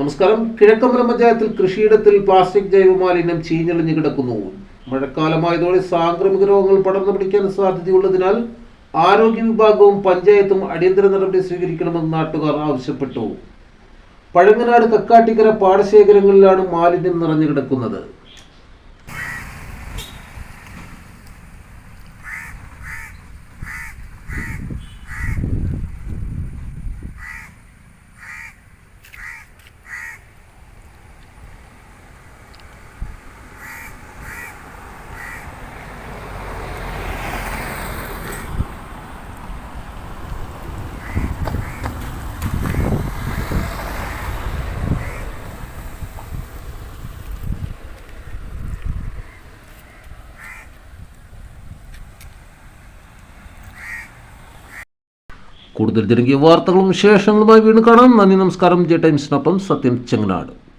നമസ്കാരം. കിഴക്കമ്പലം പഞ്ചായത്തിൽ കൃഷിയിടത്തിൽ പ്ലാസ്റ്റിക് ജൈവമാലിന്യം ചീഞ്ഞളിഞ്ഞു കിടക്കുന്നു. മഴക്കാലമായതോടെ സാംക്രമിക രോഗങ്ങൾ പടർന്നു പിടിക്കാൻ സാധ്യതയുള്ളതിനാൽ ആരോഗ്യ വിഭാഗവും പഞ്ചായത്തും അടിയന്തര നടപടി സ്വീകരിക്കണമെന്ന് നാട്ടുകാർ ആവശ്യപ്പെട്ടു. പഴങ്ങനാട് കക്കാട്ടിക്കര പാടശേഖരങ്ങളിലാണ് മാലിന്യം നിറഞ്ഞു കിടക്കുന്നത്. കൂടുതൽ ജനകീയ വാർത്തകളും വിശേഷങ്ങളുമായി വീണ്ടും കാണാം. നന്ദി നമസ്കാരം. ജെ ടൈംസിനൊപ്പം സത്യം ചെങ്ങനാട്.